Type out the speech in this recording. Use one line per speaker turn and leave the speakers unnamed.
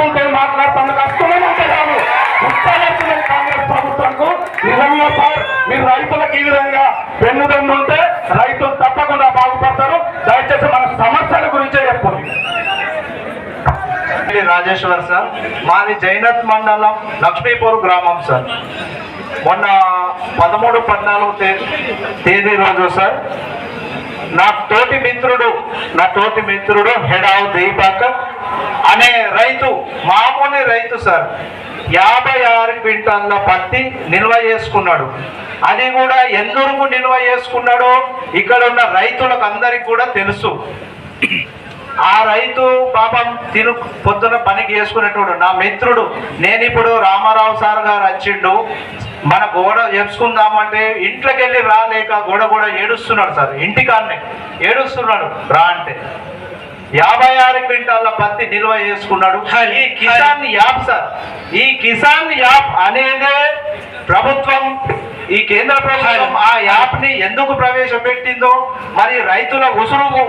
రైతులతో మాట్లాడుతున్న అర్థమే ఉంటాను ఉత్తరాఖండ్ కాంగ్రెస్ ప్రభుత్వంకు. నిజంగా సార్ మీరు రైతులకు ఈ విధంగా వెన్నుదన్ను ఉంటే రైతులు తప్పకుండా బాగుపడతారు. దయచేసి మన సమస్యల గురించే చెప్పండి.
రాజేశ్వర్ సార్ మాది జైనత్ మండలం లక్ష్మీపూర్ గ్రామం సార్. మొన్న పదమూడు పద్నాలుగు తే- తేదీ రోజు సార్ నా తోటి మిత్రుడు నా తోటి మిత్రుడు హెడావు దీపాకర్ అనే రైతు మామూలు రైతు సార్. యాభై ఆరు క్వింటాల పత్తి నిల్వ చేసుకున్నాడు. అది కూడా ఎందుకు నిల్వ చేసుకున్నాడో ఇక్కడ ఉన్న రైతులకు అందరికి కూడా తెలుసు. ఆ రైతు పాపం తిను పొద్దున పనికి చేసుకునేటోడు. నా మిత్రుడు నేను ఇప్పుడు రామారావు సార్ గారు వచ్చిండు. మన గోడ చెప్పుకుందామంటే ఇంట్లోకి వెళ్ళి రాలేక గోడ కూడా ఏడుస్తున్నాడు సార్. ఇంటికాన్నే ఏడుస్తున్నాడు. రా అంటే యాభై ఆరు క్వింటాల పత్తి నిల్వ చేసుకున్నాడు. ఈ కిసాన్ యాప్ సార్. ఈ కిసాన్ యాప్ అనేదే ప్రభుత్వం ఈ కేంద్ర ప్రభుత్వం ఆ యాప్ని ఎందుకు ప్రవేశపెట్టిందో మరి రైతుల ఉసురు